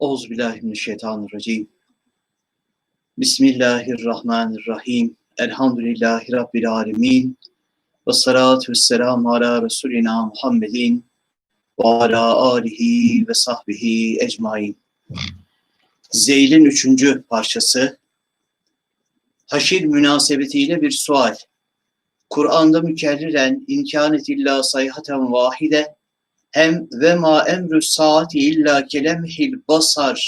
Euzubillahimineşşeytanirracim. Bismillahirrahmanirrahim. Elhamdülillahi Rabbil alemin. Ve salatu ve selamu ala Resulina Muhammedin ve ala alihi ve sahbihi ecmain. Zeyl'in üçüncü parçası. Haşir münasebetiyle bir sual. Kur'an'da mükerriren imkanet illa sayhaten vahide hem ve ma emrü saati illa kelemhil basar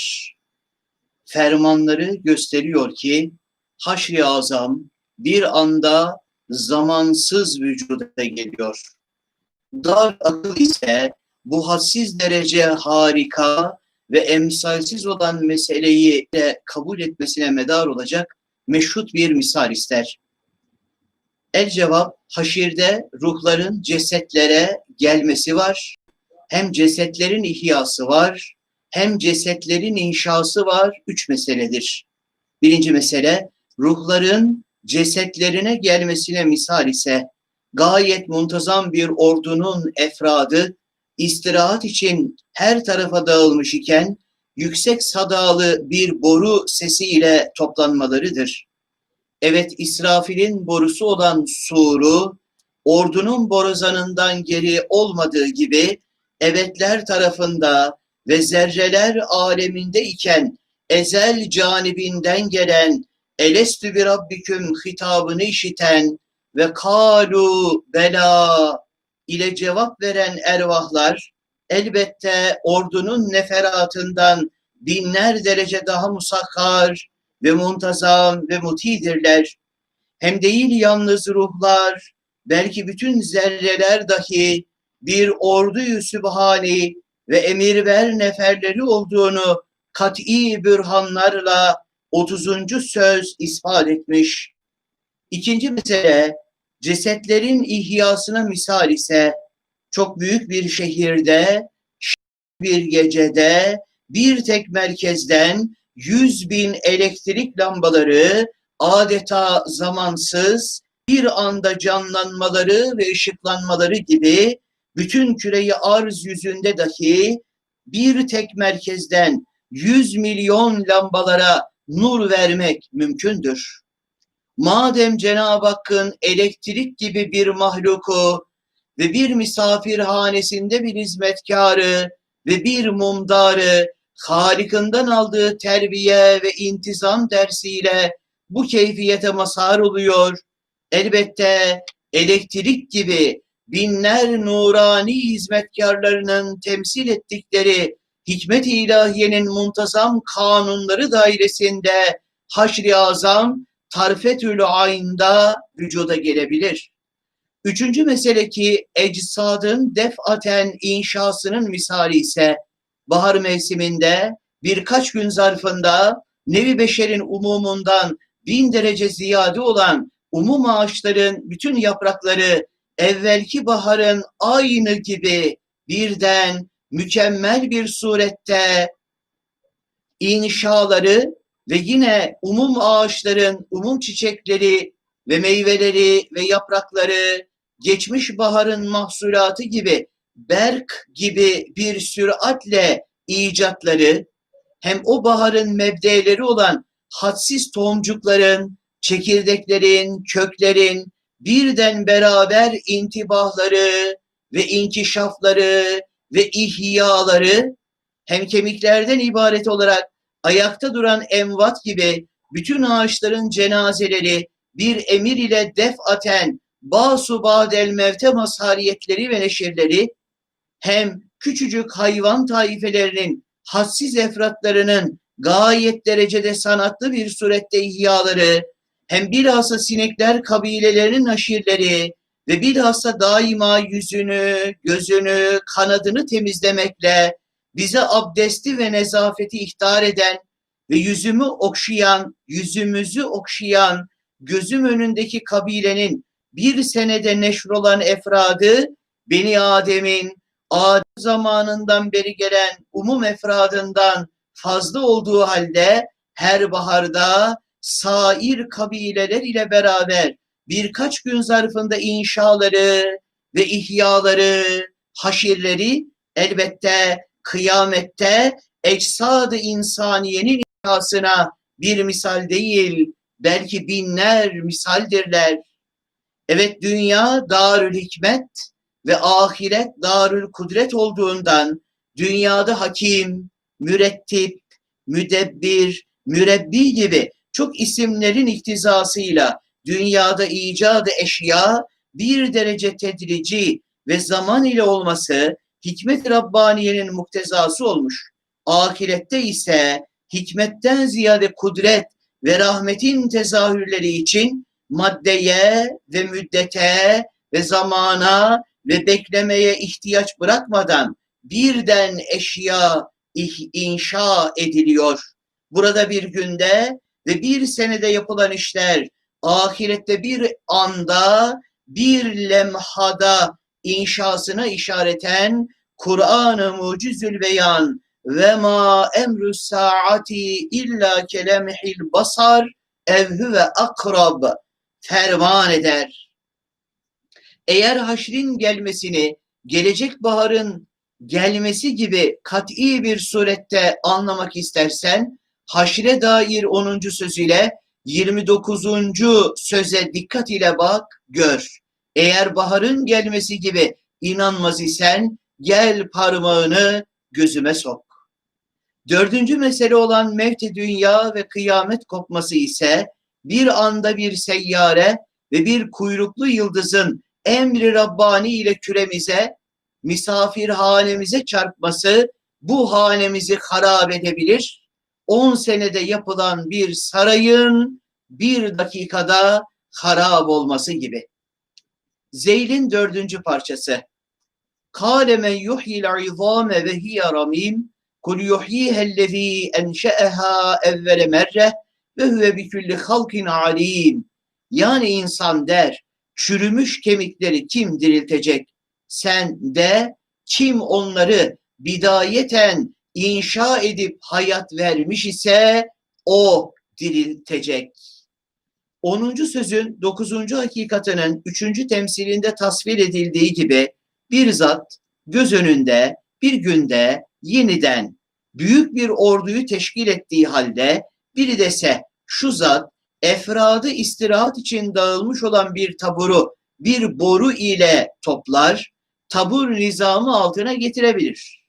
fermanları gösteriyor ki haşri azam bir anda zamansız vücuda geliyor. Dar akıl ise bu hadsiz derece harika ve emsalsiz olan meseleyi de kabul etmesine medar olacak meşhut bir misal ister. El cevap haşirde ruhların cesetlere gelmesi var hem cesetlerin ihyası var, hem cesetlerin inşası var. Üç meseledir. Birinci mesele, ruhların cesetlerine gelmesine misal ise, gayet muntazam bir ordunun efradı, istirahat için her tarafa dağılmış iken, yüksek sadalı bir boru sesiyle toplanmalarıdır. Evet, İsrafil'in borusu olan suru, ordunun borazanından geri olmadığı gibi, evetler tarafında ve zerreler aleminde iken ezel canibinden gelen elestü bir rabbiküm hitabını işiten ve kalu bela ile cevap veren ervahlar elbette ordunun neferatından binler derece daha musakkar ve muntazam ve mutidirler. Hem değil yalnız ruhlar, belki bütün zerreler dahi bir orduyu sübhani ve emirver neferleri olduğunu kat'i bürhanlarla 30. söz ispat etmiş. İkinci mesele cesetlerin ihyasına misal ise çok büyük bir şehirde bir gecede bir tek merkezden yüz bin elektrik lambaları adeta zamansız bir anda canlanmaları ve ışıklanmaları gibi bütün küreyi arz yüzünde dahi bir tek merkezden 100 milyon lambalara nur vermek mümkündür. Madem Cenab-ı Hakk'ın elektrik gibi bir mahluku ve bir misafirhanesinde bir hizmetkarı ve bir mumdarı Halik'inden aldığı terbiye ve intizam dersiyle bu keyfiyete mazhar oluyor. Elbette elektrik gibi binler nurani hizmetkarlarının temsil ettikleri hikmet-i ilahiyenin muntazam kanunları dairesinde haşri azam tarfetül aynda vücuda gelebilir. Üçüncü mesele ki ecsadın defaten inşasının misali ise bahar mevsiminde birkaç gün zarfında nevi beşerin umumundan bin derece ziyade olan umum ağaçların bütün yaprakları evvelki baharın aynı gibi birden mükemmel bir surette inşaları ve yine umum ağaçların umum çiçekleri ve meyveleri ve yaprakları geçmiş baharın mahsulatı gibi berk gibi bir süratle icatları hem o baharın mebdeleri olan hadsiz tohumcukların, çekirdeklerin, köklerin, birden beraber intibahları ve inkişafları ve ihyaları hem kemiklerden ibaret olarak ayakta duran emvat gibi bütün ağaçların cenazeleri bir emir ile defaten basu badel mevte mazhariyetleri ve neşirleri hem küçücük hayvan taifelerinin hassiz efratlarının gayet derecede sanatlı bir surette ihyaları hem bilhassa sinekler kabilelerinin aşirleri ve bilhassa daima yüzünü, gözünü, kanadını temizlemekle bize abdesti ve nezafeti ihtar eden ve yüzümü okşayan, yüzümüzü okşayan gözüm önündeki kabilenin bir senede neşr olan efradı Beni Adem'in Adem zamanından beri gelen umum efradından fazla olduğu halde her baharda sair kabileler ile beraber birkaç gün zarfında inşaları ve ihyaları, haşirleri elbette kıyamette eczad-ı insaniyenin ihasına bir misal değil, belki binler misaldirler. Evet dünya darül hikmet ve ahiret darül kudret olduğundan dünyada hakim, mürettip, müdebbir, mürebbi gibi çok isimlerin iktizasıyla dünyada icadı eşya bir derece tedrici ve zaman ile olması hikmet Rabbaniye'nin muktezası olmuş. Ahirette ise hikmetten ziyade kudret ve rahmetin tezahürleri için maddeye ve müddete ve zamana ve beklemeye ihtiyaç bırakmadan birden eşya inşa ediliyor. Burada bir günde ve bir senede yapılan işler ahirette bir anda bir lemhada inşasına işareten Kur'an-ı Mucizül Beyan ve ma emrü saati illa kelemhil basar evhü ve akrab ferman eder. Eğer haşrin gelmesini gelecek baharın gelmesi gibi kat'i bir surette anlamak istersen haşre dair 10. sözüyle 29. söze dikkat ile bak, gör. Eğer baharın gelmesi gibi inanmaz isen gel parmağını gözüme sok. Dördüncü mesele olan mevte dünya ve kıyamet kopması ise bir anda bir seyyare ve bir kuyruklu yıldızın emri Rabbani ile küremize, misafir hanemize çarpması bu hanemizi harap edebilir. 10 senede yapılan bir sarayın bir dakikada harap olması gibi. Zeyl'in dördüncü parçası. Kâle men yuhyil izâme ve hiye ramîm kul yuhyihellezî enşe'ehâ evvele merre ve huve bi halkin alim. Yani insan der, çürümüş kemikleri kim diriltecek? Sen de kim onları bidayeten inşa edip hayat vermiş ise o diriltecek. 10. sözün 9. hakikatının 3. temsilinde tasvir edildiği gibi bir zat göz önünde bir günde yeniden büyük bir orduyu teşkil ettiği halde biri dese şu zat efradı istirahat için dağılmış olan bir taburu bir boru ile toplar, tabur nizamı altına getirebilir.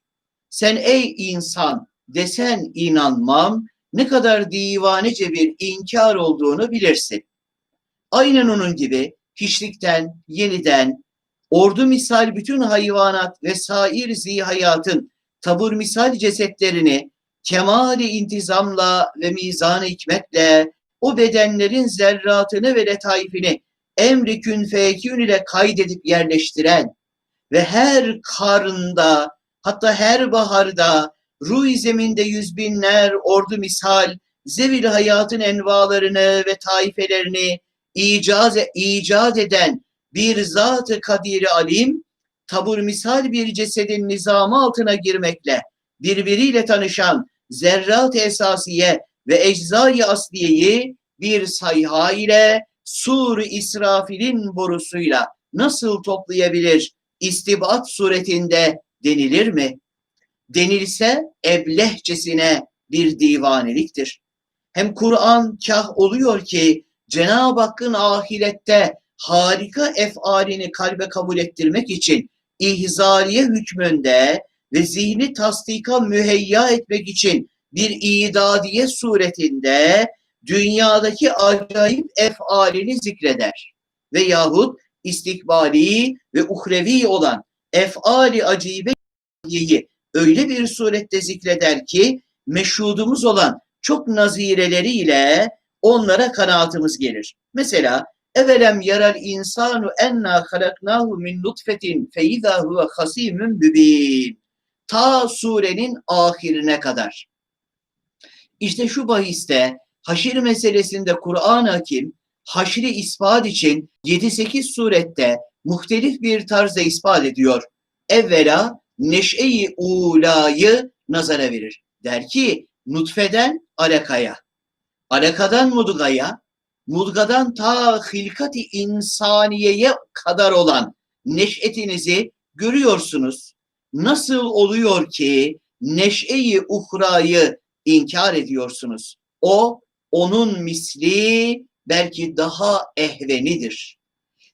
Sen ey insan desen inanmam, ne kadar divanece bir inkar olduğunu bilirsin. Aynen onun gibi hiçlikten, yeniden, ordu misal bütün hayvanat ve sair zihayatın tabur misal cesetlerini kemali intizamla ve mizan hikmetle o bedenlerin zerratını ve letaifini emri kün fekün ile kaydedip yerleştiren ve her karında hatta her baharda ruh zeminde yüz binler ordu misal zevil hayatın envalarını ve taifelerini icaz, icat eden bir zat-ı kadiri alim tabur misal bir cesedin nizamı altına girmekle birbiriyle tanışan zerrat esasiye ve eczai asliyeyi bir sayha ile sur İsrafil'in borusuyla nasıl toplayabilir istibat suretinde denilir mi? Denilse eblehçesine bir divaneliktir. Hem Kur'an kah oluyor ki Cenab-ı Hakk'ın ahirette harika efalini kalbe kabul ettirmek için ihzaliye hükmünde ve zihni tasdika müheyya etmek için bir idadiye suretinde dünyadaki acayip efalini zikreder. Ve yahut istikbali ve uhrevi olan efali acibeyi öyle bir surette zikreder ki meşhudumuz olan çok nazireleriyle onlara kanaatımız gelir. Mesela evelem yaral insanu enna halaknahu min nutfetin feiza huve hasimun mübin. Ta surenin ahirine kadar. İşte şu bahiste haşir meselesinde Kur'an-ı Hakim haşri ispat için 7-8 surette muhtelif bir tarzda ispat ediyor. Evvela neşe-i ulayı nazara verir. Der ki nutfeden alakaya, alakadan mudgaya, mudgadan ta hilkati insaniyeye kadar olan neşetinizi görüyorsunuz. Nasıl oluyor ki neşeyi uhrayı inkar ediyorsunuz. O, onun misli belki daha ehvenidir.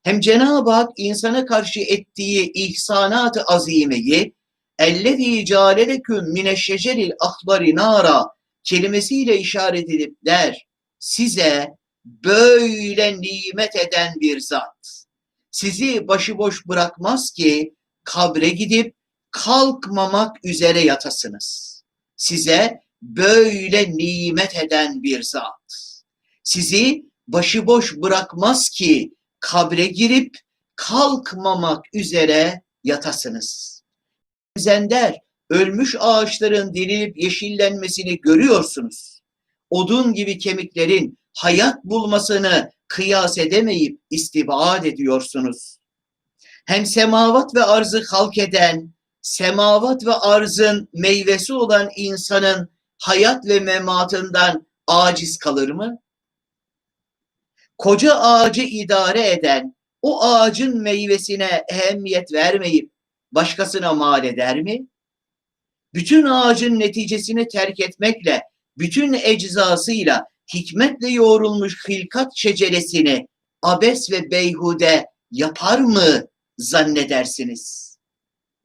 Hem Cenab-ı Hak insana karşı ettiği ihsanat-ı azimeyi ellezî câleleküm mineşşeceril ahbari nara kelimesiyle işaret edip der size böyle nimet eden bir zat sizi başıboş bırakmaz ki kabre gidip kalkmamak üzere yatasınız. Size böyle nimet eden bir zat. Sizi başıboş bırakmaz ki kabre girip kalkmamak üzere yatasınız. Zender, ölmüş ağaçların dirilip yeşillenmesini görüyorsunuz. Odun gibi kemiklerin hayat bulmasını kıyas edemeyip istibad ediyorsunuz. Hem semavat ve arzı halk eden, semavat ve arzın meyvesi olan insanın hayat ve mematından aciz kalır mı? Koca ağacı idare eden, o ağacın meyvesine ehemmiyet vermeyip başkasına mal eder mi? Bütün ağacın neticesini terk etmekle, bütün eczasıyla hikmetle yoğrulmuş hilkat şeceresini abes ve beyhude yapar mı zannedersiniz?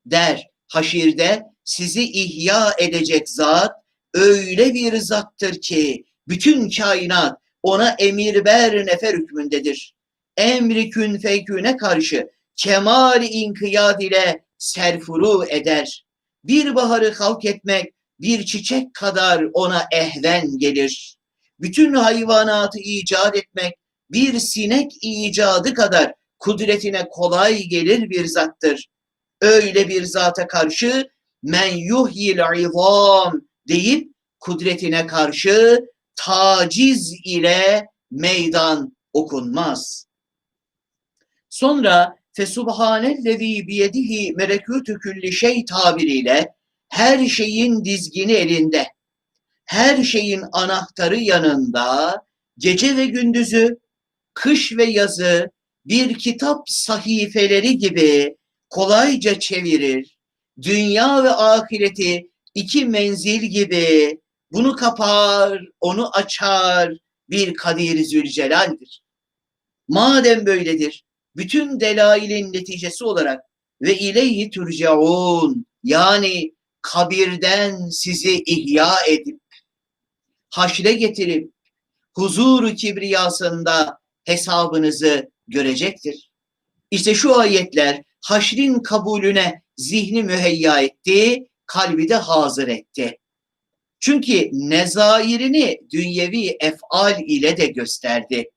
Der haşirde sizi ihya edecek zat öyle bir zattır ki bütün kainat ona emir ber nefer hükmündedir. Emri kün feyküne karşı kemal inkiyat ile serfuru eder. Bir baharı halk etmek bir çiçek kadar ona ehven gelir. Bütün hayvanatı icat etmek bir sinek icadı kadar kudretine kolay gelir bir zattır. Öyle bir zata karşı men yuhyil izam deyip kudretine karşı taciz ile meydan okunmaz. Sonra fesubhanellezî biyedihi melekûtü külli şey tabiriyle her şeyin dizgini elinde, her şeyin anahtarı yanında, gece ve gündüzü, kış ve yazı bir kitap sahifeleri gibi kolayca çevirir. Dünya ve ahireti iki menzil gibi bunu kapar, onu açar bir Kadir Zülcelal'dir. Madem böyledir, bütün delailin neticesi olarak ve ileyhi turcaun yani kabirden sizi ihya edip haşre getirip huzuru kibriyasında hesabınızı görecektir. İşte şu ayetler haşrin kabulüne zihni müheyya etti, kalbi de hazır etti. Çünkü nezairini dünyevi efal ile de gösterdi.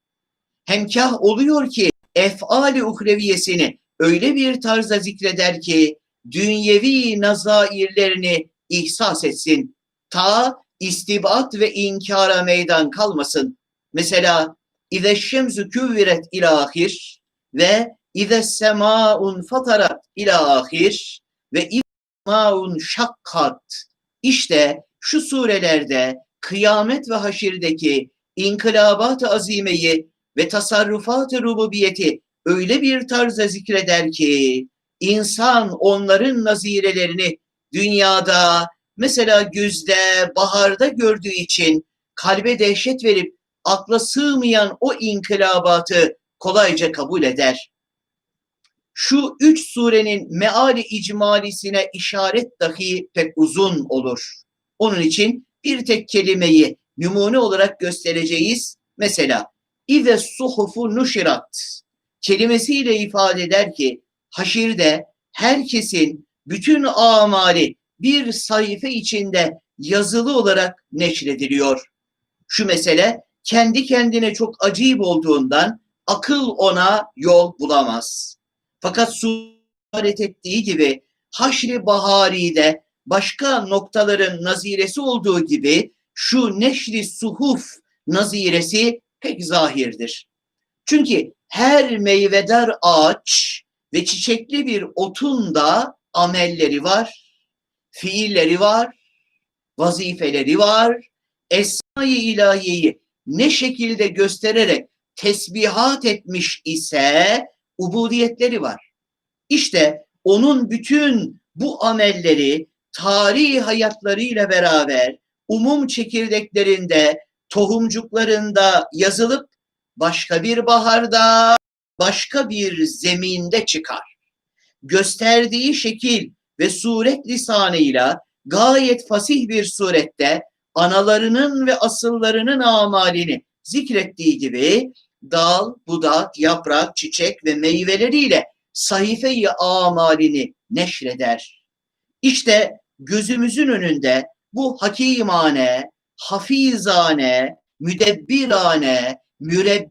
Hemkah oluyor ki efali uhreviyesini öyle bir tarzda zikreder ki dünyevi nazairlerini ihsas etsin. Ta istibat ve inkara meydan kalmasın. Mesela İze şemsu küvviret ilahir ve İze semaun fatarat ilahir ve İze maun şakkat. İşte şu surelerde kıyamet ve haşirdeki inkılabat-ı azimeyi ve tasarrufat-ı rububiyeti öyle bir tarzda zikreder ki insan onların nazirelerini dünyada mesela güzde, baharda gördüğü için kalbe dehşet verip akla sığmayan o inkılabatı kolayca kabul eder. Şu üç surenin meali icmalisine işaret dahi pek uzun olur. Onun için bir tek kelimeyi numune olarak göstereceğiz. Mesela İze suhufu nuşirat kelimesiyle ifade eder ki haşirde herkesin bütün amali bir sayfa içinde yazılı olarak neşrediliyor. Şu mesele kendi kendine çok acayip olduğundan akıl ona yol bulamaz. Fakat su ettiği gibi Haşri Bahari'de başka noktaların naziresi olduğu gibi şu neşri suhuf naziresi pek zahirdir. Çünkü her meyvedar ağaç ve çiçekli bir otun da amelleri var, fiilleri var, vazifeleri var, esma-i ilahiyeyi ne şekilde göstererek tesbihat etmiş ise ubudiyetleri var. İşte onun bütün bu amelleri tarihi hayatlarıyla beraber umum çekirdeklerinde, tohumcuklarında yazılıp başka bir baharda, başka bir zeminde çıkar. Gösterdiği şekil ve suret lisanıyla gayet fasih bir surette analarının ve asıllarının amalini zikrettiği gibi dal, budak, yaprak, çiçek ve meyveleriyle sayfeyi amalini neşreder. İşte gözümüzün önünde bu hakimane, hafizane, müdebbirane, mürebbi